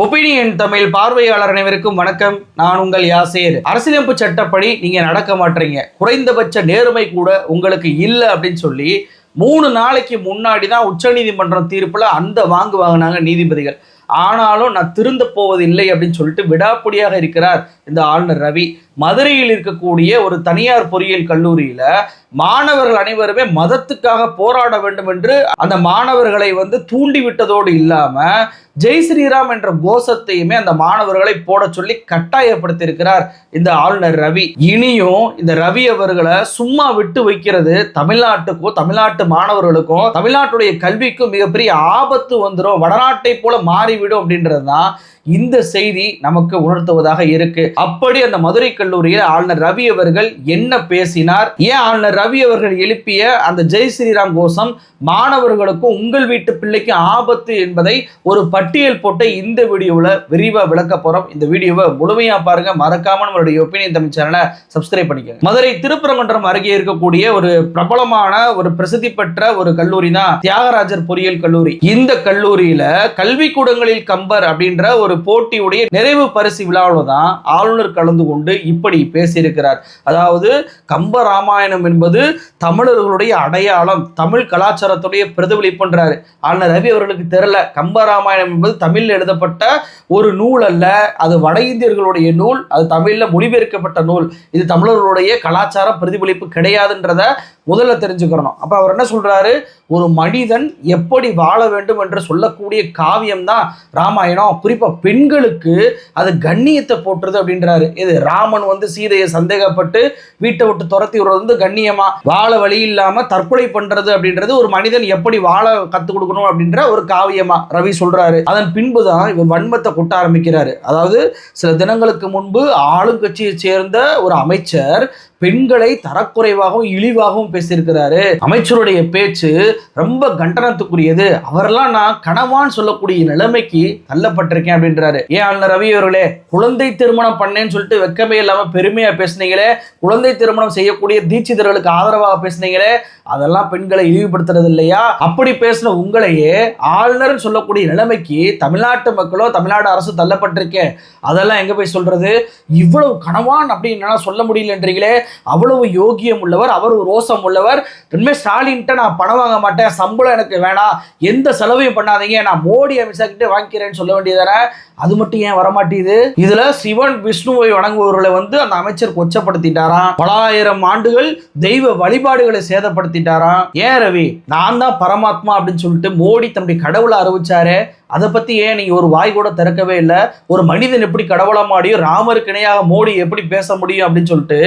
Opinion Tamil பார்வையாளர் அனைவருக்கும் வணக்கம். நான் உங்கள் யாசேர். அரசியலமைப்பு சட்டப்படி நீங்க நடக்க மாட்டீங்க. குறைந்தபட்ச நேர்மை கூட உங்களுக்கு இல்லை அப்படின்னு சொல்லி மூணு நாளைக்கு முன்னாடி தான் உச்சநீதிமன்றம் தீர்ப்புல அந்த வாங்கு வாங்கினாங்க நீதிபதிகள். ஆனாலும் நான் திருந்த போவதில்லை அப்படின்னு சொல்லிட்டு விடாப்பிடியாக இருக்கிறார் இந்த ஆளுநர் ரவி. மதுரையில் இருக்கக்கூடிய ஒரு தனியார் பொறியியல் கல்லூரியில மாணவர்கள் அனைவருமே மதத்துக்காக போராட வேண்டும் என்று அந்த மாணவர்களை வந்து தூண்டிவிட்டதோடு இல்லாம ஜெய் ஸ்ரீராம் என்ற கோஷத்தையுமே அந்த மாணவர்களை போட சொல்லி கட்டாயப்படுத்தியிருக்கிறார் இந்த ஆளுநர் ரவி. இனியும் இந்த ரவி அவர்களை சும்மா விட்டு வைக்கிறது தமிழ்நாட்டுக்கும் தமிழ்நாட்டு மாணவர்களுக்கும் தமிழ்நாட்டுடைய கல்விக்கும் மிகப்பெரிய ஆபத்து வந்துடும் வடநாட்டை போல மாறிவிடும் அப்படின்றது தான் இந்த செய்தி நமக்கு உணர்த்துவதாக இருக்கு. அப்படி அந்த மதுரை கல்லூரியில் ஆளுநர் ரவி அவர்கள் என்ன பேசினார்? ஏன் ஆளுநர் ரவி அவர்கள் எழுப்பிய அந்த ஜெய் ஸ்ரீராம் கோஷம் மாணவர்களுக்கும் உங்கள் வீட்டு பிள்ளைக்கும் ஆபத்து என்பதை ஒரு பட்டியல் போட்டு இந்த வீடியோவில் விரிவாக விளக்க போகிறோம் இந்த வீடியோவை முழுமையாக பாருங்க. மறக்காம நம்மளுடைய ஒப்பீனியன் தமிழ் சேனலை சப்ஸ்கிரைப் பண்ணிக்கோங்க. மதுரை திருப்பரங்குன்றம் அருகே இருக்கக்கூடிய ஒரு பிரபலமான ஒரு பிரசித்தி பெற்ற ஒரு கல்லூரி தான் தியாகராஜர் பொறியியல் கல்லூரி. இந்த கல்லூரியில கல்வி கூடங்களில் கம்பர் அப்படின்ற ஒரு போட்டியுடைய நிறைவு பரிசு விழாவில் தான் ஆளுநர் கலந்து கொண்டு இப்படி பேசியிருக்கிறார். அதாவது கம்ப ராமாயணம் என்பது தமிழர்களுடைய அடையாளம் தமிழ் கலாச்சாரத்துடைய பிரதிபலிப்புன்றாரு ஆனால் ரவி அவர்களுக்கு தெரியல கம்ப ராமாயணம் என்பது தமிழில் எழுதப்பட்ட ஒரு நூல் அல்ல அது வட இந்தியர்களுடைய நூல் அது தமிழில் மொழிபெயர்க்கப்பட்ட நூல். இது தமிழர்களுடைய கலாச்சார பிரதிபலிப்பு கிடையாதுன்றத முதல்ல தெரிஞ்சுக்கிறணும் அப்போ அவர் என்ன சொல்கிறாரு ஒரு மனிதன் எப்படி வாழ வேண்டும் என்று சொல்லக்கூடிய காவியம் தான் ராமாயணம். குறிப்பாக பெண்களுக்கு அது கண்ணியத்தை போட்டுருது அப்படின்றாரு. இது ராமன் வந்து சீதையை சந்தேகப்பட்டு வீட்டை விட்டு துரத்தி விடுறது வந்து கண்ணியமா? வாழ வழி இல்லாமல் தற்கொலை பண்ணுறது அப்படின்றது ஒரு மனிதன் எப்படி வாழ கற்றுக் கொடுக்கணும் அப்படின்ற ஒரு காவியமா ரவி சொல்கிறாரு அதன் பின்பு தான் இவர் வன்மத்தை கொட்ட ஆரம்பிக்கிறாரு. அதாவது சில தினங்களுக்கு முன்பு ஆளுங்கட்சியை சேர்ந்த ஒரு அமைச்சர் பெண்களை தரக்குறைவாகவும் இழிவாகவும் பேசியிருக்கிறாரு. அமைச்சருடைய பேச்சு ரொம்ப கண்டனத்துக்குரியது. அவரெல்லாம் நான் கனவான் சொல்லக்கூடிய நிலைமைக்கு தள்ளப்பட்டிருக்கேன் அப்படின்றாரு. ஏன் ஆளுநர் ரவி அவர்களே குழந்தை திருமணம் பண்ணேன்னு சொல்லிட்டு வெக்கமே இல்லாம பெருமையா பேசுனீங்களே குழந்தை திருமணம் செய்யக்கூடிய தீட்சிதர்களுக்கு ஆதரவாக பேசுனீங்களே அதெல்லாம் பெண்களை இழிவுபடுத்துறது இல்லையா? அப்படி பேசின உங்களையே ஆளுநர் சொல்லக்கூடிய நிலைமைக்கு தமிழ்நாட்டு மக்களோ தமிழ்நாடு அரசு தள்ளப்பட்டிருக்கேன் அதெல்லாம் எங்க போய் சொல்றது? இவ்வளவு கனவான் அப்படின்னு சொல்ல முடியலன்றீங்களே அவ்வளவு யோகியம் உள்ளவர் அவர் ஒரு ரோசம் உள்ளவர். இனிமேல் ஸ்டாலின்ட்ட நான் பணம் வாங்க மாட்டேன் சம்பளம் எனக்கு வேணாம் எந்த செலவையும் பண்ணாதீங்க நான் மோடி அமித்ஷா கிட்ட வாங்கிக்கிறேன்னு சொல்ல வேண்டியதானே அது மட்டும் ஏன் வரமாட்டேது இதுல சிவன் விஷ்ணுவை வணங்குபவர்களை வந்து அந்த அமைச்சர் கொச்சப்படுத்திட்டாராம். பலாயிரம் ஆண்டுகள் தெய்வ வழிபாடுகளை சேதப்படுத்திட்டாராம். ஏன் ரவி? நான் தான் பரமாத்மா அப்படின்னு சொல்லிட்டு மோடி தன்னுடைய கடவுளை அறிவிச்சாரு. அதை பத்தி ஏன் நீங்க ஒரு வாய் கூட திறக்கவே இல்லை? ஒரு மனிதன் எப்படி கடவுளமாடியும் ராமருக்கு இணையாக மோடி எப்படி பேச முடியும் அப்படின்னு சொல்லிட்டு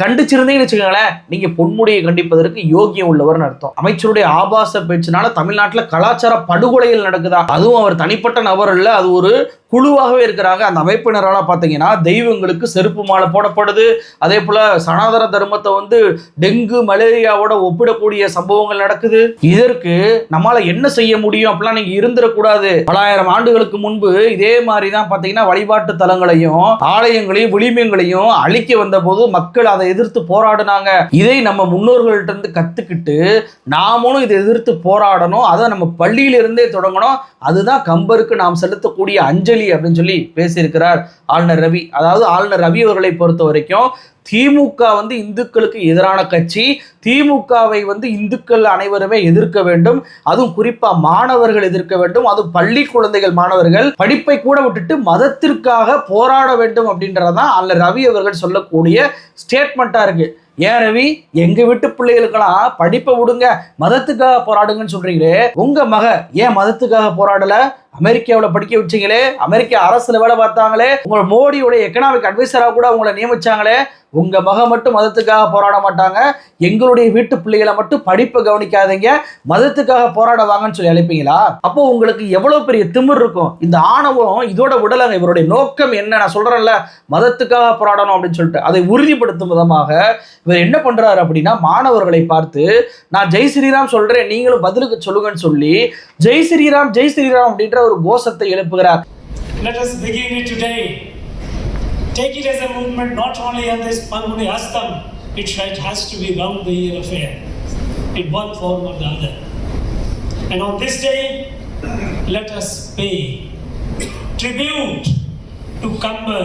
கண்டிச்சிருந்தீங்கன்னு வச்சுக்கோங்களேன் நீங்க பொன்முடியை கண்டிப்பதற்கு யோகியம் உள்ளவர்னு அர்த்தம். அமைச்சருடைய ஆபாச பேச்சுனால தமிழ்நாட்டில் கலாச்சார படுகொலைகள் நடக்குதா? அதுவும் அவர் தனிப்பட்ட நபர் இல்லை அது ஒரு குழுவாகவே இருக்கிறாங்க. அந்த அமைப்பினரால பார்த்தீங்கன்னா தெய்வங்களுக்கு செருப்பு மாலை போடப்படுது. அதே போல சனாதன தர்மத்தை வந்து டெங்கு மலேரியாவோட ஒப்பிடக்கூடிய சம்பவங்கள் நடக்குது. இதற்கு நம்மளால என்ன செய்ய முடியும் அப்படிலாம் நீங்க இருந்துடக்கூடாது. பலாயிரம் ஆண்டுகளுக்கு முன்பு இதே மாதிரி தான் பார்த்தீங்கன்னா வழிபாட்டு தலங்களையும் ஆலயங்களையும் விளிமியங்களையும் அழிக்க வந்த போது மக்கள் அதை எதிர்த்து போராடினாங்க. இதை நம்ம முன்னோர்கள்ட்ட இருந்து கத்துக்கிட்டு நாமளும் இதை எதிர்த்து போராடணும். அதை நம்ம பள்ளியிலிருந்தே தொடங்கணும். அதுதான் கம்பருக்கு நாம் செலுத்தக்கூடிய அஞ்சலி அப்படின்னு சொல்லி பேசியிருக்கிறார் ஆளுநர் ரவி. அதாவது ஆளுநர் ரவி அவர்களை பொறுத்த வரைக்கும் திமுக வந்து இந்துக்களுக்கு எதிரான கட்சி. திமுகவை வந்து இந்துக்கள் அனைவருமே எதிர்க்க வேண்டும். அதுவும் குறிப்பாக மாணவர்கள் எதிர்க்க வேண்டும். அதுவும் பள்ளி குழந்தைகள் மாணவர்கள் படிப்பை கூட விட்டுட்டு மதத்திற்காக போராட வேண்டும் அப்படின்றதான் அல்ல ரவி அவர்கள் சொல்லக்கூடிய ஸ்டேட்மெண்ட்டாக இருக்கு. ஏன் ரவி? எங்க வீட்டு பிள்ளைகளுக்கெல்லாம் படிப்பை விடுங்க. மதத்துக்காக போராடுங்கன்னு சொல்றீங்களே. உங்க மக ஏன் மதத்துக்காக போராடல? அமெரிக்காவில் படிக்க வச்சீங்களே அமெரிக்க அரசில் வேலை பார்த்தாங்களே உங்களை மோடியோட எக்கனாமிக் அட்வைசராக கூட உங்களை நியமிச்சாங்களே உங்கள் மக மட்டும் மதத்துக்காக போராட மாட்டாங்க எங்களுடைய வீட்டு பிள்ளைகளை மட்டும் படிப்பை கவனிக்காதீங்க மதத்துக்காக போராடுவாங்கன்னு சொல்லி அழைப்பீங்களா? அப்போ உங்களுக்கு எவ்வளோ பெரிய திமிர் இருக்கும். இந்த ஆணவம் இதோட விடலங்க. இவருடைய நோக்கம் என்ன? நான் சொல்கிறேன்ல மதத்துக்காக போராடணும் அப்படின்னு சொல்லிட்டு. அதை உறுதிப்படுத்தும் விதமாக இவர் என்ன பண்ணுறாரு அப்படின்னா மாணவர்களை பார்த்து நான் ஜெய் ஸ்ரீராம் சொல்கிறேன் நீங்களும் பதிலுக்கு சொல்லுங்கன்னு சொல்லி ஜெய் ஸ்ரீராம் ஜெய் ஸ்ரீராம் அப்படின்ற ஒரு கோஷத்தை எழுப்புகிறார் Let us begin it today. Take it as a movement not only on this Panguni Astam, it should- has to be round the year affair in one form or the other. And on this day, let us pay tribute to Kamba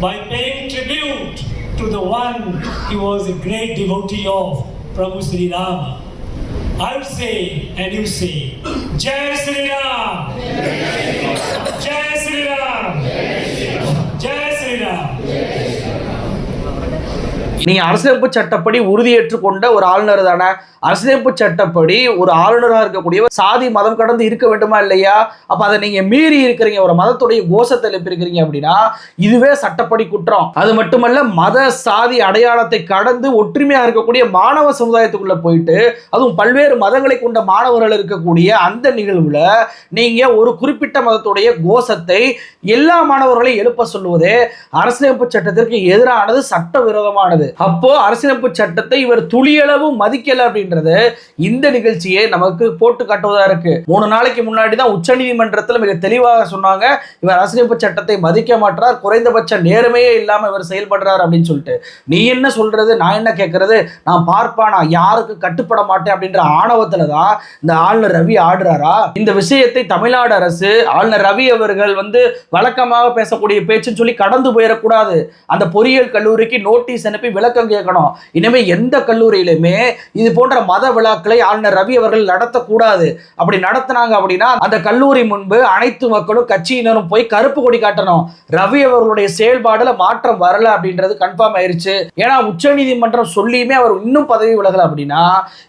by paying tribute to the one he was a great devotee of, Prabhu Sri Rama. I would say, and you say, Jai Sri Ram! Jai Sri Ram! Jai Sri Ram! நீங்க அரசியலமைப்பு சட்டப்படி உறுதியேற்று கொண்ட ஒரு ஆளுநர் தானே. அரசியலமைப்பு சட்டப்படி ஒரு ஆளுநராக இருக்கக்கூடிய சாதி மதம் கடந்து இருக்க வேண்டுமா இல்லையா? அப்ப அதை நீங்க மீறி இருக்கிறீங்க ஒரு மதத்துடைய கோஷத்தை எழுப்பியிருக்கிறீங்க அப்படின்னா இதுவே சட்டப்படி குற்றம். அது மட்டுமல்ல மத சாதி அடையாளத்தை கடந்து ஒற்றுமையா இருக்கக்கூடிய மாணவ சமுதாயத்துக்குள்ள போயிட்டு அதுவும் பல்வேறு மதங்களை கொண்ட மாணவர்கள் இருக்கக்கூடிய அந்த நிகழ்வுல நீங்க ஒரு குறிப்பிட்ட மதத்துடைய கோஷத்தை எல்லா மாணவர்களையும் எழுப்ப சொல்லுவதே அரசியலமைப்பு சட்டத்திற்கு எதிரானது சட்டவிரோதமானது. அப்போ அரசியலமைப்பு சட்டத்தை இவர் துளியளவு மதிக்கல அப்படின்றது இந்த நிகழ்ச்சியை நமக்கு போட்டு காட்டுவதா இருக்கு. மூணு நாளைக்கு முன்னாடி தான் உச்சநீதிமன்றத்தில் மிக தெளிவாக சொன்னாங்க இவர் அரசியலமைப்பு சட்டத்தை மதிக்க மாட்டார் குறைந்தபட்ச நேர்மையே இல்லாம இவர் செயல்படுறார் அப்படின்னு சொல்லிட்டு. நீ என்ன சொல்றது நான் என்ன கேட்கறது நான் பார்ப்பா நான் யாருக்கு கட்டுப்பட மாட்டேன் அப்படின்ற ஆணவத்துல தான் இந்த ஆளுநர் ரவி ஆடுறாரா? இந்த விஷயத்தை தமிழ்நாடு அரசு ஆளுநர் ரவி அவர்கள் வந்து வழக்கமாக பேசக்கூடிய பேச்சுன்னு சொல்லி கடந்து போயிடக்கூடாது. அந்த பொறியியல் கல்லூரிக்கு நோட்டீஸ் அனுப்பி விளக்கம் கேட்கணும். இனிமே எந்த கல்லூரியிலுமே இது போன்ற மத விழாக்களை ஆளுநர் ரவி அவர்கள் நடத்தக்கூடாது. அப்படி நடத்தினாங்க அப்படின்னா அந்த கல்லூரி முன்பு அனைத்து மக்களும் கட்சியினரும் போய் கருப்பு கொடி காட்டணும். ரவி அவர்களுடைய செயல்பாடுல மாற்றம் வரல அப்படின்றது கன்ஃபார்ம் ஆயிருச்சு. ஏன்னா உச்சநீதிமன்றம் சொல்லியுமே அவர் இன்னும் பதவி விலகல அப்படின்னா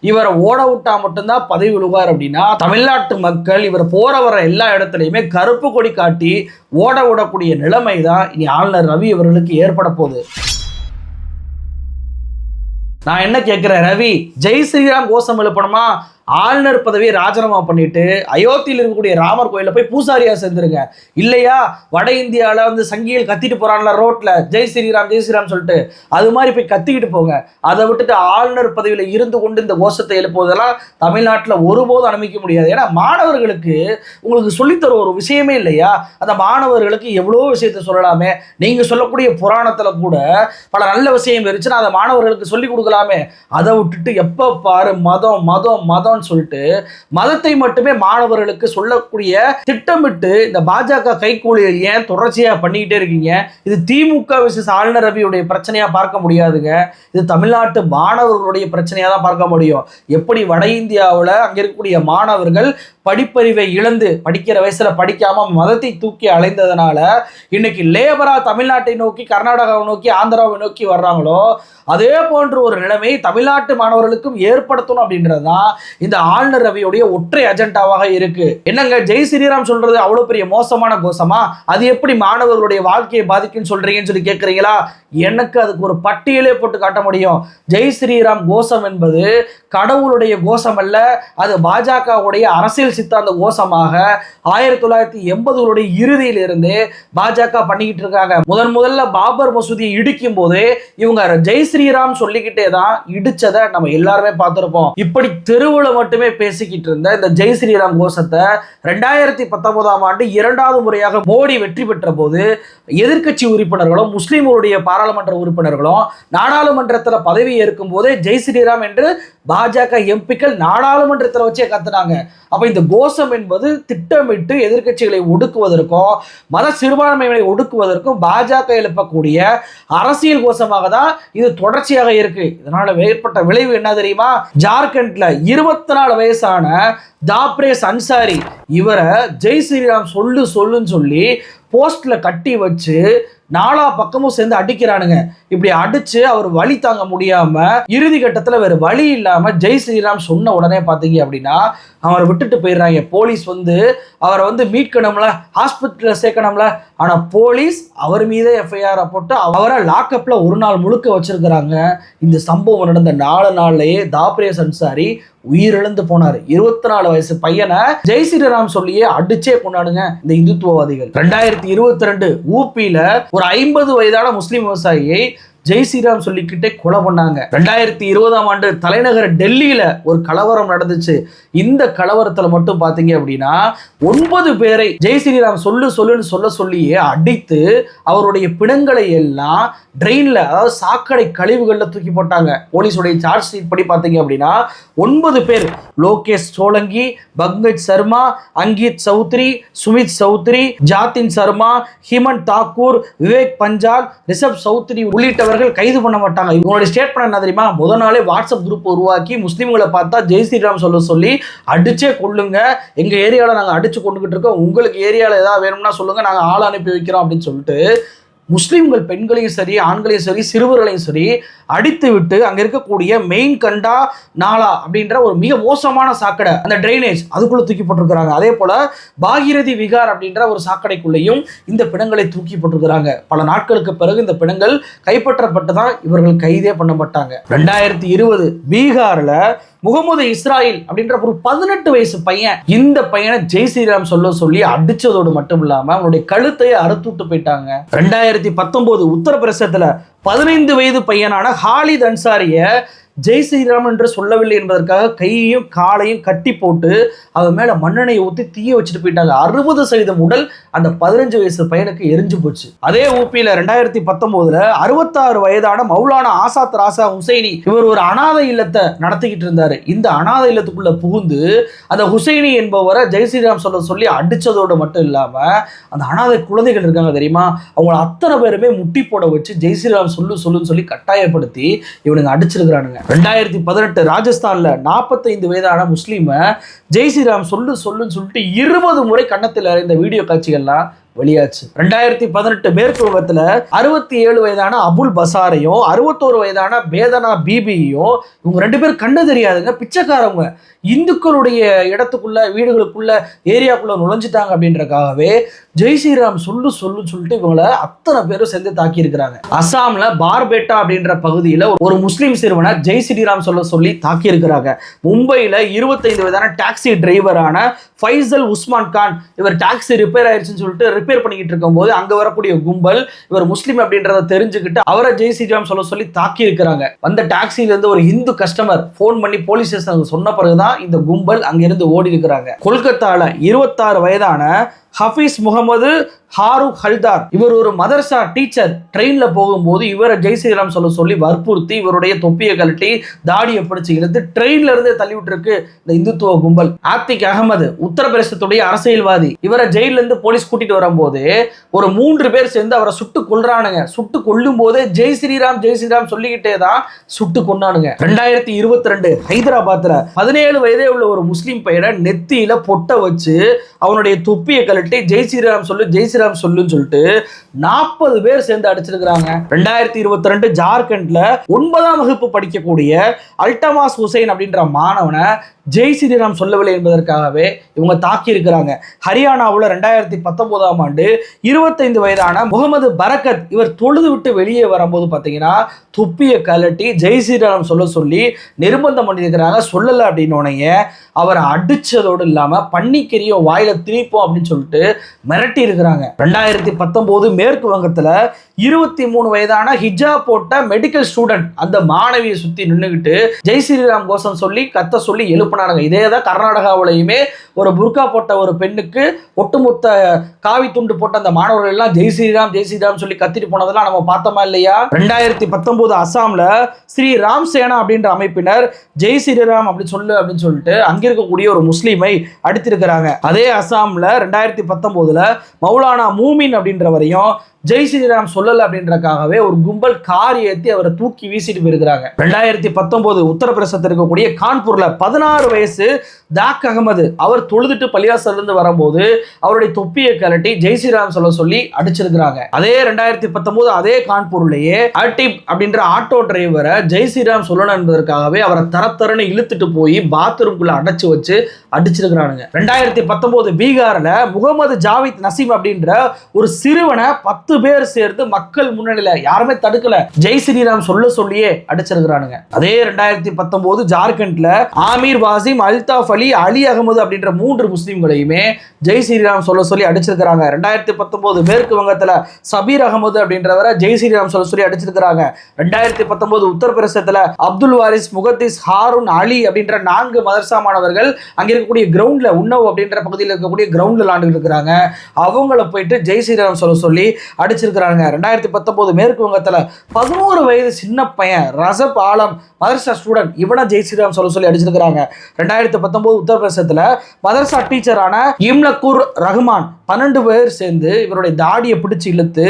இவரை ஓட விட்டா மட்டும்தான் பதவி விழுவார் அப்படின்னா தமிழ்நாட்டு மக்கள் இவர் போற வர எல்லா இடத்துலையுமே கருப்பு கொடி காட்டி ஓட விடக்கூடிய நிலைமை தான் இனி ஆளுநர் ரவி அவர்களுக்கு ஏற்பட போகுது. நான் என்ன கேட்குறேன் ரவி? ஜெய் ஸ்ரீராம் கோஷம் எழுப்பணுமா ஆளுநர் பதவியை ராஜினாமா பண்ணிட்டு அயோத்தியில் இருக்கக்கூடிய ராமர் கோயிலில் போய் பூசாரியா சேர்ந்துருங்க. இல்லையா? வட இந்தியாவில் வந்து சங்கிகள் கத்திட்டு போறான்ல ரோட்ல? ஜெய் ஸ்ரீராம் ஜெய் ஸ்ரீராம் சொல்லிட்டு. அது மாதிரி போய் கத்திக்கிட்டு போங்க. அதை விட்டுட்டு ஆளுநர் பதவியில் இருந்து கொண்டு இந்த கோஷத்தை எழுப்புவதெல்லாம் தமிழ்நாட்டில் ஒருபோதும் அனுமதிக்க முடியாது. ஏன்னா மாணவர்களுக்கு உங்களுக்கு சொல்லித்தர ஒரு விஷயமே இல்லையா? அந்த மாணவர்களுக்கு எவ்வளோ விஷயத்தை சொல்லலாமே? நீங்கள் சொல்லக்கூடிய புராணத்தில் கூட பல நல்ல விஷயம் இருந்துச்சுன்னா அதை மாணவர்களுக்கு சொல்லி கொடுக்கலாம். அதை விட்டுட்டு எப்போ பாரு மதம் மதம் மதம்னு சொல்லிட்டு மதத்தை மட்டுமே மாணவர்களுக்கு சொல்லக்கூடிய திட்டமிட்டு இந்த பாஜக கைக்கூலியை ஏன் தொடர்ச்சியாக பண்ணிக்கிட்டே இருக்கீங்க? இது திமுக விசேஷ ஆளுநர் ரவியுடைய பிரச்சனையாக பார்க்க முடியாதுங்க. இது தமிழ்நாட்டு மாணவர்களுடைய பிரச்சனையாக தான் பார்க்க முடியும். எப்படி வட இந்தியாவில் அங்கே இருக்கக்கூடிய மாணவர்கள் படிப்பறிவை இழந்து படிக்கிற வயசுல படிக்காம மதத்தை தூக்கி அலைந்ததுனால இன்னைக்கு லேபரா தமிழ்நாட்டை நோக்கி கர்நாடகாவை நோக்கி ஆந்திராவை நோக்கி வர்றாங்களோ அதே போன்ற ஒரு நிலைமை தமிழ்நாட்டு மாணவர்களுக்கும் ஏற்படுத்தணும் அப்படின்றது தான் இந்த ஆளுநர் ரவியுடைய ஒற்றை அஜெண்டாவாக இருக்கு. என்னங்க ஜெய் ஸ்ரீராம் சொல்றது அவ்வளவு பெரிய மோசமான கோஷமா? அது எப்படி மாணவர்களுடைய வாழ்க்கையை பாதிக்கும்னு சொல்றீங்கன்னு சொல்லி கேட்குறீங்களா எனக்கு அதுக்கு ஒரு பட்டியலே போட்டு காட்ட முடியும். ஜெய் ஸ்ரீராம் கோஷம் என்பது கடவுளுடைய கோஷம் அல்ல அது பாஜகவுடைய அரசியல் சித்தாந்த கோஷமாக ஆயிரத்தி தொள்ளாயிரத்தி எண்பதுகளுடைய இறுதியிலிருந்து பாஜக பண்ணிக்கிட்டு இருக்காங்க. முதன் முதல்ல பாபர் மசூதியை இடிக்கும் போது இவங்க ஜெய் ஸ்ரீராம் சொல்லிக்கிட்டே தான் இடிச்சதை நம்ம எல்லாருமே பார்த்திருப்போம். இப்படி தெருவில் மட்டுமே பேசிக்கிட்டு இருந்த இந்த ஜெய் ஸ்ரீராம் கோஷத்தை ரெண்டாயிரத்தி பத்தொன்பதாம் ஆண்டு இரண்டாவது முறையாக மோடி வெற்றி பெற்ற போது எதிர்க்கட்சி உறுப்பினர்களும் முஸ்லீம்களுடைய பாராளுமன்ற உறுப்பினர்களும் நாடாளுமன்றத்தில் பதவி ஏற்கும் போதே ஜெய் ஸ்ரீராம் என்று பாஜக எம்பிக்கள் நாடாளுமன்றத்தில் வச்சே கத்துனாங்க. அப்போ இந்த கோஷம் என்பது திட்டமிட்டு எதிர்க்கட்சிகளை ஒடுக்குவதற்கும் மத சிறுபான்மைகளை ஒடுக்குவதற்கும் பாஜக எழுப்பக்கூடிய அரசியல் கோஷமாக தான் இது தொடர்ச்சியாக இருக்கு. இதனால ஏற்பட்ட விளைவு என்ன தெரியுமா? ஜார்க்கண்ட்ல இருபத்தி நாலு வயசான தாப்ரேஸ் அன்சாரி இவரை ஜெய் ஸ்ரீராம் சொல்லு சொல்லுன்னு சொல்லி போஸ்ட்ல கட்டி வச்சு நாலா பக்கமும் சேர்ந்து அடிக்கிறானுங்க. இப்படி அடிச்சு அவர் வழி தாங்க முடியாம இறுதி கட்டத்துல வேற வழி இல்லாம ஜெய் ஸ்ரீராம் சொன்ன உடனே பாத்தீங்க அப்படின்னா அவரை விட்டுட்டு போயிடுறாங்க. போலீஸ் வந்து அவரை வந்து மீட்கணும்ல ஹாஸ்பிட்டல்ல சேர்க்கணும்ல. ஆனா போலீஸ் அவர் மீதே எஃப்ஐஆர் போட்டு அவரை லாக்அப்ல ஒரு நாள் முழுக்க வச்சிருக்கிறாங்க. இந்த சம்பவம் நடந்த நாலு நாள்லயே தாப்ரே சன்சாரி உயிரிழந்து போனாரு. இருபத்தி நாலு வயசு பையனை ஜெய் ஸ்ரீராம் சொல்லியே அடிச்சே கொண்டாடுங்க இந்த இந்துத்துவவாதிகள். ரெண்டாயிரத்தி இருபத்தி ரெண்டு ஊபியில ஒரு ஐம்பது வயதான முஸ்லீம் விவசாயியை ஜெய் ஸ்ரீராம் சொல்லிக்கிட்டே கொலை பண்ணாங்க. ரெண்டாயிரத்தி இருபதாம் ஆண்டு தலைநகர் டெல்லியில ஒரு கலவரம் நடந்துச்சு. இந்த கலவரத்துல மட்டும் பாத்தீங்க அப்படின்னா ஒன்பது பேரை ஜெய் ஸ்ரீராம் சொல்லு சொல்லுன்னு சொல்ல சொல்லியே அடித்து அவருடைய பிணங்களை எல்லாம் ட்ரெயின்ல அதாவது சாக்கடை கழிவுகள்ல தூக்கி போட்டாங்க. போலீஸுடைய சார்ஜ் ஷீட் படி பாத்தீங்க அப்படின்னா ஒன்பது பேர். லோகேஷ் சோலங்கி பங்கஜ் சர்மா அங்கித் சௌத்ரி சுமித் சௌத்ரி ஜாத்தின் சர்மா ஹிமன் தாக்கூர் விவேக் பஞ்சால் ரிஷப் சௌத்ரி அவர்கள் கைது பண்ண மாட்டாங்க. இவங்களுடைய ஸ்டேட்மெண்ட் என்ன தெரியுமா? முத நாளே வாட்ஸ்அப் குரூப் உருவாக்கி முஸ்லீம்களை பார்த்தா ஜெய் ஸ்ரீராம் சொல்ல சொல்லி அடிச்சே கொள்ளுங்க எங்க ஏரியாவில் நாங்கள் அடிச்சு கொண்டுகிட்டு இருக்கோம். உங்களுக்கு ஏரியாவில் ஏதாவது வேணும்னா சொல்லுங்க. நாங்கள் ஆள் அனுப்பி வைக்கிறோம் அப்படின்னு சொல்லிட்டு முஸ்லீம்கள் பெண்களையும் சரி ஆண்களையும் சரி சிறுவர்களையும் சரி அடித்து விட்டு அங்க இருக்கக்கூடிய மெயின் கண்டா நாலா அப்படின்ற ஒரு மிக மோசமான சாக்கடை அந்த ட்ரைனேஜ் அதுக்குள்ள தூக்கி போட்டிருக்கிறாங்க. அதே போல பாகிரதி விகார் அப்படின்ற ஒரு சாக்கடைக்குள்ளேயும் இந்த பிணங்களை தூக்கி போட்டிருக்கிறாங்க. பல நாட்களுக்கு பிறகு இந்த பிணங்கள் கைப்பற்றப்பட்டு தான் இவர்கள் கைதே பண்ணப்பட்டாங்க. ரெண்டாயிரத்தி இருபது பீகார்ல முகமது இஸ்ராயில் அப்படின்ற ஒரு பதினெட்டு வயசு பையன் இந்த பையனை ஜெய் ஸ்ரீராம் சொல்ல சொல்லி அடிச்சதோடு மட்டும் இல்லாம அவனுடைய கழுத்தை அறுத்துட்டு போயிட்டாங்க. ரெண்டாயிரத்தி பத்தொன்பது உத்தரப்பிரதேசத்துல பதினைந்து வயது பையனான ஹாலித் அன்சாரிய ஜெய் ஸ்ரீராம் என்று சொல்லவில்லை என்பதற்காக கையையும் காலையும் கட்டி போட்டு அவன் மேலே மண்ணெண்ணெயை ஊற்றி தீய வச்சுட்டு போயிட்டாங்க. அறுபது சதவீதம் உடல் அந்த பதினஞ்சு வயசு பையனுக்கு எரிஞ்சு போச்சு. அதே ஊபியில் ரெண்டாயிரத்தி பத்தொம்போதுல அறுபத்தாறு வயதான மௌலானா ஆசாத் ராசா ஹுசைனி இவர் ஒரு அனாதை இல்லத்தை நடத்திக்கிட்டு இருந்தார். இந்த அனாதை இல்லத்துக்குள்ள புகுந்து அந்த ஹுசைனி என்பவரை ஜெய் ஸ்ரீராம் சொல்ல சொல்லி அடித்ததோடு மட்டும் இல்லாமல் அந்த அனாதை குழந்தைகள் இருக்காங்க தெரியுமா? அவங்கள அத்தனை பேருமே முட்டி போட வச்சு ஜெய் ஸ்ரீராம் சொல்லு சொல்லுன்னு சொல்லி கட்டாயப்படுத்தி இவனுங்க அடிச்சிருக்கிறானுங்க. ரெண்டாயிரத்தி பதினெட்டு ராஜஸ்தான்ல நாற்பத்தைந்து வயதான முஸ்லீமை ஜெய் ஸ்ரீராம் சொல்லு சொல்லுன்னு சொல்லிட்டு இருபது முறை கன்னத்தில் இந்த வீடியோ காட்சிகள்லாம் வெளியாச்சு. ரெண்டாயிரத்தி பதினெட்டு மேற்கு வங்கத்துல அறுபத்தி ஏழு வயதான அபுல் பசாரையும் அறுபத்தோரு வயதான பேதனா பிபியையும் இவங்க ரெண்டு பேரும் கண்ணு தெரியாதுங்க பிச்சைக்காரவங்க. இந்துக்களுடைய இடத்துக்குள்ள வீடுகளுக்குள்ள ஏரியாக்குள்ள நுழைஞ்சிட்டாங்க அப்படின்றக்காகவே ஜெய் ஸ்ரீராம் சொல்லு சொல்லு சொல்லிட்டு இவங்கள அத்தனை பேரும் சேர்ந்து தாக்கி இருக்கிறாங்க அசாம்ல பார்பேட்டா அப்படின்ற பகுதியில ஒரு முஸ்லீம் சிறுவனை ஜெய் ஸ்ரீராம் சொல்ல சொல்லி தாக்கி இருக்கிறாங்க மும்பையில இருபத்தைந்து வயதான டாக்ஸி டிரைவரான ஃபைசல் உஸ்மான் கான் இவர் டாக்ஸி ரிப்பேர் ஆயிடுச்சுன்னு சொல்லிட்டு ரிப்பேர் பண்ணிக்கிட்டு இருக்கும்போது அங்க வரக்கூடிய கும்பல் இவர் முஸ்லீம் அப்படின்றத தெரிஞ்சுக்கிட்டு அவரை ஜெய் ஸ்ரீராம் சொல்ல சொல்லி தாக்கி இருக்கிறாங்க வந்த டாக்ஸில இருந்து ஒரு இந்து கஸ்டமர் ஃபோன் பண்ணி போலீஸ் ஸ்டேஷனுக்கு சொன்ன பிறகுதான் இந்த கும்பல் அங்கிருந்து ஓடி இருக்கிறாங்க கொல்கத்தால இருபத்தாறு வயதான ஹஃபீஸ் முகமது ஹாரு ஹல்தார். இவர் ஒரு மதர்சா டீச்சர். ட்ரெயின்ல போகும்போது இவரை ஜெய் ஸ்ரீராம் சொல்ல சொல்லி வற்புறுத்தி இவருடைய தொப்பியை கழட்டி தாடியை பிடிச்சு இழுத்து ட்ரெயின்ல இருந்து தள்ளி விட்டுருக்கு இந்த இந்துத்துவ கும்பல். ஆத்திக் அகமது உத்தரப்பிரதேசத்துடைய அரசியல்வாதி. இவரை ஜெயில இருந்து போலீஸ் கூட்டிட்டு வரும்போது ஒரு மூன்று பேர் சேர்ந்து அவரை சுட்டு கொல்றானுங்க. சுட்டு கொல்லும் போதே ஜெய் ஸ்ரீராம் ஜெய் ஸ்ரீராம் சொல்லிக்கிட்டே தான் சுட்டு கொண்டானுங்க ரெண்டாயிரத்தி இருபத்தி ரெண்டு ஹைதராபாத்ல பதினேழு வயதே உள்ள ஒரு முஸ்லீம் பையனை நெத்தியில பொட்டை வச்சு அவனுடைய துப்பியை கழட்டி ஜெய் ஸ்ரீராம் சொல்லு ஜெய் ஸ்ரீராம் சொல்லுன்னு சொல்லிட்டு நாற்பது பேர் சேர்ந்து அடிச்சிருக்கிறாங்க. ரெண்டாயிரத்தி இருபத்தி ரெண்டு ஜார்க்கண்ட்ல ஒன்பதாம் வகுப்பு படிக்கக்கூடிய அல்டமாஸ் ஹுசைன் அப்படின்ற மாணவனை ஜெய் ஸ்ரீராம் சொல்லவில்லை என்பதற்காகவே இவங்க தாக்கி இருக்கிறாங்க. ஹரியானாவில் ரெண்டாயிரத்தி பத்தொன்பதாம் ஆண்டு இருபத்தைந்து வயதான முகமது பரக்கத் இவர் தொழுது விட்டு வெளியே வரும்போது பார்த்தீங்கன்னா துப்பியை கலட்டி ஜெய் ஸ்ரீராம் சொல்ல சொல்லி நிர்பந்தம் பண்ணியிருக்கிறாங்க சொல்லலை அப்படின்னோடனே அவரை அடிச்சதோடு இல்லாமல் பன்னிக்கறியும் வாயில் திணிப்போம் அப்படின்னு சொல்லிட்டு மிரட்டி இருக்கிறாங்க. ரெண்டாயிரத்தி பத்தொம்போது மேற்கு வங்கத்தில் இருபத்தி மூணு வயதான ஹிஜா போட்ட மெடிக்கல் ஸ்டூடெண்ட் அந்த மாணவியை சுற்றி நின்றுக்கிட்டு ஜெய் ஸ்ரீராம் கோஷம் சொல்லி கத்த சொல்லி எழுப்பினாங்க இதே தான் கர்நாடகாவிலையுமே ஒரு புர்கா போட்ட ஒரு பெண்ணுக்கு ஒட்டுமொத்த காவி துண்டு போட்ட அந்த மாணவர்கள் எல்லாம் ஜெய் ஸ்ரீராம் ஜெய் ஸ்ரீராம் சொல்லி கத்திட்டு போனதெல்லாம் நம்ம பார்த்தோமா இல்லையா? ரெண்டாயிரத்தி பத்தொன்பது அசாம்ல ஸ்ரீ ராம் சேனா அப்படின்ற அமைப்பினர் ஜெய் ஸ்ரீராம் அப்படி சொல்லு அப்படின்னு சொல்லிட்டு அங்கிருக்கக்கூடிய ஒரு முஸ்லீமை அடித்திருக்கிறாங்க. அதே அசாம்ல ரெண்டாயிரத்தி பத்தொன்பதுல மௌலானா மூமின் அப்படின்றவரையும் ஜெய் ஸ்ரீராம் சொல்லல அப்படின்றக்காகவே ஒரு கும்பல் கார் ஏற்றி அவரை தூக்கி வீசிட்டு போயிருக்கிறாங்க. ரெண்டாயிரத்தி பத்தொன்பது உத்தரப்பிரதேசத்தில் இருக்கக்கூடிய கான்பூர்ல பதினாறு வயசு தாக் அகமது. அவர் தொழுதுட்டு பள்ளியாசர்லேருந்து வரும்போது அவருடைய தொப்பியை கலட்டி ஜெய் ஸ்ரீராம் சொல்ல சொல்லி அடிச்சிருக்கிறாங்க. அதே ரெண்டாயிரத்தி பத்தொன்பது அதே கான்பூர்லயே அட்டிப் அப்படின்ற ஆட்டோ டிரைவரை ஜெய் ஸ்ரீராம் சொல்லணும் என்பதற்காகவே அவரை தரத்தரன்னு இழுத்துட்டு போய் பாத்ரூம்குள்ள அடைச்சு வச்சு அடிச்சிருக்கிறானுங்க. ரெண்டாயிரத்தி பத்தொன்பது பீகார்ல முகமது ஜாவித் நசீம் அப்படின்ற ஒரு சிறுவனை பத்து பேர் சேர்ந்து மக்கள் முன்னணியில யாருமே தடுக்கல. ஜெய் ஸ்ரீராம் சொல்ல சொல்லியே அடிச்சிருக்கிறானுங்க. அதே ரெண்டாயிரத்தி பத்தொன்பது ஜார்க்கண்ட்ல ஆமீர் வாசிம் அல்தாஃப் அலி அலி அகமது அப்படின்ற மூன்று முஸ்லீம்களையுமே ஜெய் ஸ்ரீராம் சொல்ல சொல்லி அடிச்சிருக்கிறாங்க. ரெண்டாயிரத்தி பத்தொன்பது மேற்கு வங்கத்துல சபீர் அகமது அப்படின்றவரை ஜெய் ஸ்ரீராம் சொல்ல சொல்லி அடிச்சிருக்கிறாங்க. ரெண்டாயிரத்தி பத்தொன்பது உத்தரப்பிரதேசத்துல அப்துல் வாரிஸ் முகத்திஸ் ஹாரூன் அலி அப்படின்ற நான்கு மதர்சா மாணவர்கள் அங்க இருக்கக்கூடிய கிரவுண்ட்ல உன்னவ் அப்படின்ற பகுதியில் இருக்கக்கூடிய கிரவுண்ட்ல விளாண்டு இருக்கிறாங்க. அவங்கள போயிட்டு ஜெய் ஸ்ரீராம் சொல்ல சொல்லி அடிச்சிருக்கிறாங்க ரெண்டாயிரத்தி பத்தொன்பது மேற்கு வங்கத்தில் பதினோரு வயது சின்ன பையன் ரசப் ஆலம் மதரசா ஸ்டூடெண்ட் இவனை ஜெய் ஸ்ரீராம் சொல்ல சொல்லி அடிச்சிருக்கிறாங்க. ரெண்டாயிரத்தி பத்தொன்பது உத்தரப்பிரதேசத்தில் மதரசா டீச்சரான இம்லக்கூர் ரஹ்மான் பன்னெண்டு பேர் சேர்ந்து இவருடைய தாடியை பிடிச்சி இழுத்து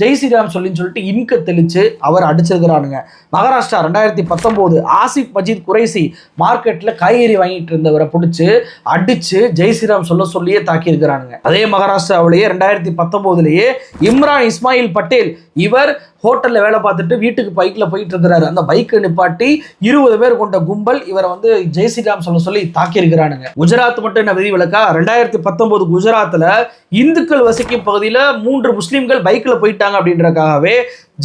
ஜெய் ஸ்ரீராம் சொல்லின்னு சொல்லிட்டு இன்க தெளிச்சு அவர் அடிச்சிருக்கிறானுங்க. மகாராஷ்டிரா ரெண்டாயிரத்தி பத்தொம்போது ஆசிப் மஜீத் குறைசி மார்க்கெட்டில் காய்கறி வாங்கிட்டு இருந்தவரை பிடிச்சி அடிச்சு ஜெய் ஸ்ரீராம் சொல்ல சொல்லியே தாக்கியிருக்கிறானுங்க. அதே மகாராஷ்டிராவிலேயே ரெண்டாயிரத்தி பத்தொம்போதுலேயே இம்ரான் இஸ்மாயில் பட்டேல். இவர் ஹோட்டலில் வேலை பார்த்துட்டு வீட்டுக்கு பைக்கில் போயிட்டு இருக்கிறாரு அந்த பைக்கை நிப்பாட்டி இருபது பேர் கொண்ட கும்பல் இவரை வந்து ஜெய் ஸ்ரீராம் சொல்ல சொல்லி தாக்கியிருக்கிறானுங்க. குஜராத் மட்டும் என்ன விதிவிலக்கா? ரெண்டாயிரத்தி பத்தொம்போது குஜராத்தில் இந்துக்கள் வசிக்கும் பகுதியில் மூன்று முஸ்லீம்கள் பைக்கில் போயிட்டாங்க அப்படின்றக்காகவே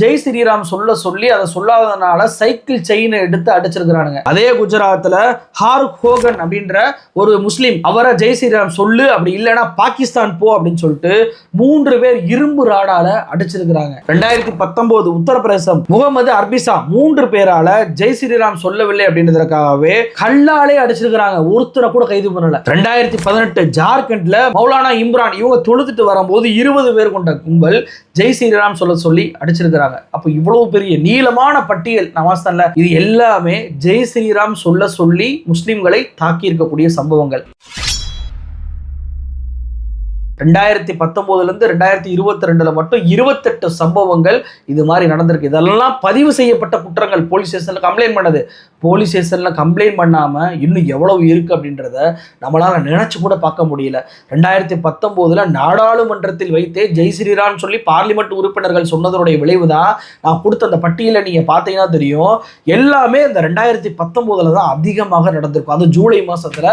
ஜெய் ஸ்ரீராம் சொல்ல சொல்லி அதை சொல்லாததுனால சைக்கிள் செயினை எடுத்து அடிச்சிருக்கிறானுங்க. அதே குஜராத்தில் ஹார் ஹோகன் அப்படின்ற ஒரு முஸ்லீம் அவரை ஜெய் ஸ்ரீராம் சொல்லு அப்படி இல்லைன்னா பாகிஸ்தான் போ அப்படின்னு சொல்லிட்டு மூன்று பேர் இரும்பு ராடால அடிச்சிருக்கிறாங்க. ரெண்டாயிரத்தி பத்தொன்பது உத்தரப்பிரதேசம் முகமது அர்பிசா மூன்று பேரால ஜெய் ஸ்ரீராம் சொல்லவில்லை அப்படின்றதுக்காகவே கல்லாலே அடிச்சிருக்கிறாங்க. ஒருத்தரை கூட கைது பண்ணல. ரெண்டாயிரத்தி பதினெட்டு ஜார்க்கண்ட்ல மௌலானா இம்ரான் இவங்க தொழுதுட்டு வரும்போது இருபது பேர் கொண்ட கும்பல் ஜெய் ஸ்ரீராம் சொல்ல சொல்லி அடிச்சிருக்கிறாங்க. அப்போ இவ்வளவு பெரிய நீளமான பட்டியல் நவாஸ்தான்ல இது எல்லாமே ஜெய் ஸ்ரீராம் சொல்ல சொல்லி முஸ்லிம்களை தாக்கி இருக்கக்கூடிய சம்பவங்கள். ரெண்டாயிரத்தி பத்தொம்போதுலேருந்து ரெண்டாயிரத்தி இருபத்தி ரெண்டில் மட்டும் இருபத்தெட்டு சம்பவங்கள் இது மாதிரி நடந்திருக்கு. இதெல்லாம் பதிவு செய்யப்பட்ட குற்றங்கள். போலீஸ் ஸ்டேஷனில் கம்ப்ளைண்ட் பண்ணது. போலீஸ் ஸ்டேஷனில் கம்ப்ளைண்ட் பண்ணாமல் இன்னும் எவ்வளவு இருக்கு அப்படின்றத நம்மளால் நினச்சி கூட பார்க்க முடியல. ரெண்டாயிரத்தி பத்தொம்போதில் நாடாளுமன்றத்தில் வைத்தே ஜெய் ஸ்ரீரான் சொல்லி பார்லிமெண்ட் உறுப்பினர்கள் சொன்னதனுடைய விளைவு தான் நான் கொடுத்த அந்த பட்டியலை நீங்கள் பார்த்தீங்கன்னா தெரியும். எல்லாமே இந்த ரெண்டாயிரத்தி பத்தொம்போதில் தான் அதிகமாக நடந்திருக்கும். அது ஜூலை மாதத்தில்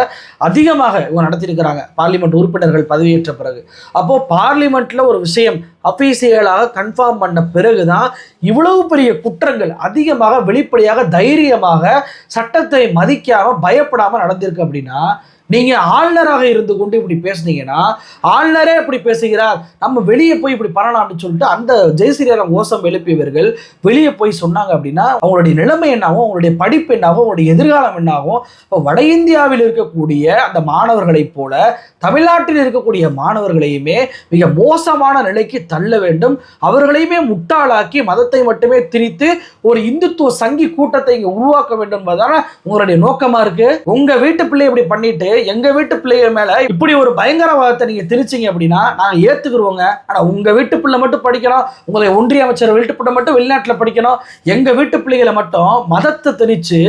அதிகமாக இவங்க நடத்தியிருக்கிறாங்க. பார்லிமெண்ட் உறுப்பினர்கள் பதவியேற்ற பிறகு. அப்போ பார்லிமெண்ட்ல ஒரு விஷயம் அஃபீஷியலாக கன்ஃபார்ம் பண்ண பிறகுதான் இவ்வளவு பெரிய குற்றங்கள் அதிகமாக வெளிப்படையாக தைரியமாக சட்டத்தை மதிக்காமல் பயப்படாம நடந்திருக்கு அப்படின்னா நீங்கள் ஆளுநராக இருந்து கொண்டு இப்படி பேசுனீங்கன்னா ஆளுநரே இப்படி பேசுகிறார். நம்ம வெளியே போய் இப்படி பண்ணலாம்னு சொல்லிட்டு அந்த ஜெயஸ்ரீராம் ஓசம் எழுப்பியவர்கள் வெளியே போய் சொன்னாங்க அப்படின்னா அவங்களுடைய நிலைமை என்னாகும்? அவங்களுடைய படிப்பு என்னாகும்? அவங்களுடைய எதிர்காலம் என்னாகும்? இப்போ வட இந்தியாவில் இருக்கக்கூடிய அந்த மாணவர்களைப் போல தமிழ்நாட்டில் இருக்கக்கூடிய மாணவர்களையுமே மிக மோசமான நிலைக்கு தள்ள வேண்டும். அவர்களையுமே முட்டாளாக்கி மதத்தை மட்டுமே திணித்து ஒரு இந்துத்துவ சங்கி கூட்டத்தை இங்கே உருவாக்க வேண்டும் என்பதான உங்களுடைய நோக்கமாக இருக்குது உங்கள் வீட்டு பிள்ளை இப்படி பண்ணிட்டு எங்க வீட்டு பிள்ளைகள் மேல இப்படி ஒரு பயங்கரவாதத்தை நீங்க திரிச்சிங்க அப்படின்னா நாங்க ஏத்துக்குருவோங்க. ஆனா உங்க வீட்டு பிள்ளை மட்டும் படிக்கணும் உங்களை ஒன்றிய அமைச்சர் வீட்டு பிள்ளை மட்டும் வெளிநாட்டுல படிக்கணும் எங்க வீட்டு பிள்ளைகளை மட்டும் மதத்தை திணிச்சு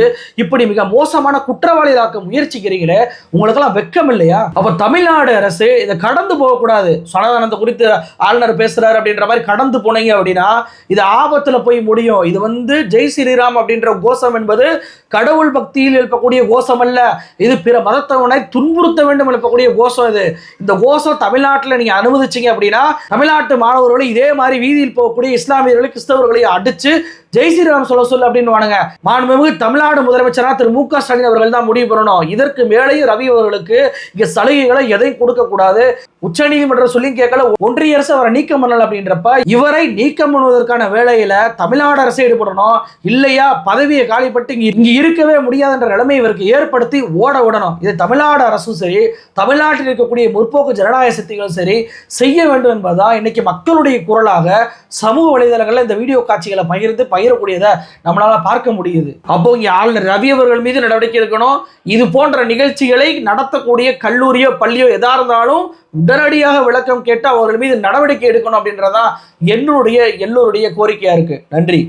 இப்படி மிக மோசமான குற்றவாளிகளாக்க முயற்சிக்கிறீங்களே உங்களுக்கெல்லாம் வெக்கம் இல்லையா? அப்ப தமிழ்நாடு அரசு இதை கடந்து போகக்கூடாது. சனாதனத்தை குறித்து ஆளுநர் பேசுறாரு அப்படின்ற மாதிரி கடந்து போனீங்க அப்படின்னா இது ஆபத்துல போய் முடியும். இது வந்து ஜெய் ஸ்ரீராம் அப்படின்ற கோஷம் என்பது கடவுள் பக்தியில் எழுப்பக்கூடிய கோஷம் அல்ல. இது பிற மதத்தவனை துன்புறுத்த வேண்டும் எழுப்பக்கூடிய கோஷம் இது. இந்த கோஷம் தமிழ்நாட்டில் நீங்கள் அனுமதிச்சிங்க அப்படின்னா தமிழ்நாட்டு மாணவர்களும் இதே மாதிரி வீதியில் போகக்கூடிய இஸ்லாமியர்களை கிறிஸ்தவர்களையும் அடித்து ஜெய் ஸ்ரீராம் சொல்ல சொல்லு அப்படின்னு வானுங்க மாண்புமிகு தமிழ்நாடு முதலமைச்சராக திரு மு க ஸ்டாலின் அவர்கள் தான் முடிவு பண்ணணும் இதற்கு மேலேயும் ரவி அவர்களுக்கு இங்கே சலுகைகளை எதையும் கொடுக்கக்கூடாது உச்சநீதிமன்றம் சொல்லி கேட்கல. ஒன்றிய அரசு அவரை நீக்கம் பண்ணல அப்படின்றப்ப இவரை நீக்கம் பண்ணுவதற்கான வேலையில தமிழ்நாடு அரசு ஈடுபடணும். இல்லையா? பதவியை காலிப்பட்டு இங்க இருக்கவே முடியாதுன்ற நிலைமை இவருக்கு ஏற்படுத்தி ஓட விடணும். இது தமிழ்நாடு அரசும் சரி தமிழ்நாட்டில் இருக்கக்கூடிய முற்போக்கு ஜனநாயக சக்திகளும் சரி செய்ய வேண்டும் என்பதா இன்னைக்கு மக்களுடைய குரலாக சமூக வலைதளங்களில் இந்த வீடியோ காட்சிகளை பகிர்ந்து பகிரக்கூடியதை நம்மளால பார்க்க முடியுது. அப்போ இங்கே ஆளுநர் ரவி அவர்கள் மீது நடவடிக்கை எடுக்கணும். இது போன்ற நிகழ்ச்சிகளை நடத்தக்கூடிய கல்லூரியோ பள்ளியோ எதா இருந்தாலும் உடனடியாக விளக்கம் கேட்டு அவர்கள் மீது நடவடிக்கை எடுக்கணும் அப்படின்றதான் என்னுடைய எல்லோருடைய கோரிக்கையா இருக்கு. நன்றி.